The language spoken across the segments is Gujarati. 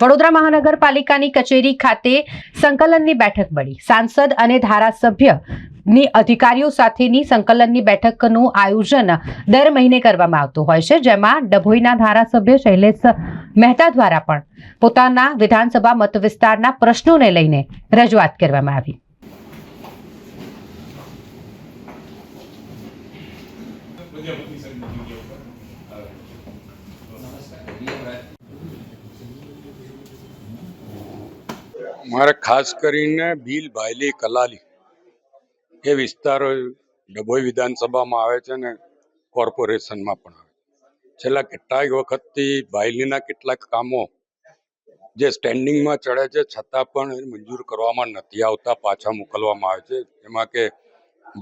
વડોદરા મહાનગરપાલિકાની કચેરી ખાતે સંકલનની બેઠક મળી. સાંસદ અને ધારાસભ્યની અધિકારીઓ સાથેની સંકલનની બેઠકનું આયોજન દર મહિને કરવામાં આવતું હોય છે, જેમાં ડભોઈના ધારાસભ્ય શૈલેષ મહેતા દ્વારા પણ પોતાના વિધાનસભા મત વિસ્તારના પ્રશ્નોને લઈને રજૂઆત કરવામાં આવી. મારે ખાસ કરીને ભીલ ભાયલી કલાલી એ વિસ્તારો ડભોઈ વિધાનસભામાં આવે છે ને કોર્પોરેશનમાં પણ આવે છેલ્લા કેટલાય વખતથી ભાયલીના કેટલાક કામો જે સ્ટેન્ડિંગમાં ચડે છે, છતાં પણ મંજૂર કરવામાં નથી આવતા, પાછા મોકલવામાં આવે છે. એમાં કે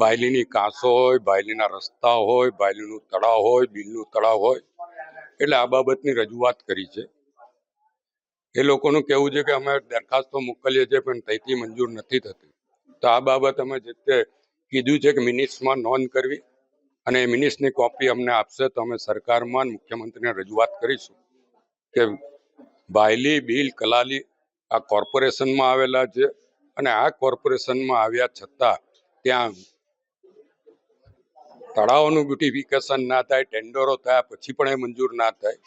બાયલીની કાંસો હોય બાયલીના રસ્તા હોય બાયલીનું તળાવ હોય, બિલનું તળાવ હોય, એટલે આ બાબતની રજૂઆત કરી છે. એ લોકોનું કહેવું છે કે અમે દરખાસ્તો મોકલીએ છીએ, પણ ત્યાંથી મંજૂર નથી થતી. તો આ બાબત અમે જે તે કીધું છે કે મિનિટ્સમાં નોંધ કરવી અને એ મિનિટ્સની કોપી અમને આપશે તો અમે સરકારમાં મુખ્યમંત્રીને રજૂઆત કરીશું કે બાયલી, બિલ, કલાલી આ કોર્પોરેશનમાં આવેલા છે અને આ કોર્પોરેશનમાં આવ્યા છતાં ત્યાં તળાવોનું બ્યુટિફિકેશન ના થાય, ટેન્ડરો થયા પછી પણ એ મંજૂર ના થાય.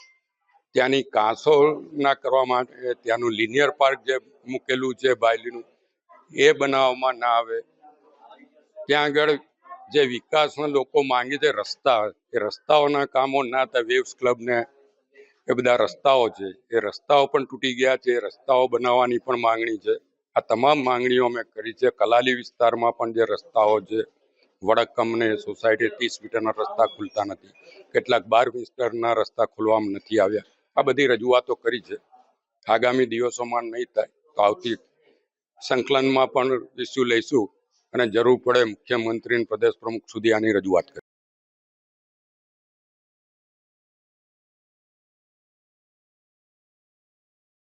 ત્યાંની કાંસો ના કરવા માટે, ત્યાંનું લિનિયર પાર્ક જે મૂકેલું છે બાયલીનું, એ બનાવવામાં ના આવે. ત્યાં આગળ જે વિકાસના લોકો માંગે છે રસ્તા, એ રસ્તાઓના કામો ના હતા વેવ્સ ક્લબને એ બધા રસ્તાઓ છે. એ રસ્તાઓ પણ તૂટી ગયા છે, રસ્તાઓ બનાવવાની પણ માંગણી છે. આ તમામ માંગણીઓ અમે કરી છે. કલાલી વિસ્તારમાં પણ જે રસ્તાઓ છે વડક્કમને સોસાયટી ત્રીસ મીટરના રસ્તા ખુલતા નથી. કેટલાક બાર મીટરના રસ્તા ખોલવામાં નથી આવ્યા. આ બધી રજૂઆતો કરી છે. આગામી દિવસોમાં નહીં થાય તો આવતી સંકલનમાં પણ ઇસ્યુ લઈશું અને જરૂર પડે મુખ્યમંત્રી પ્રદેશ પ્રમુખ સુધી આની રજૂઆત કરી.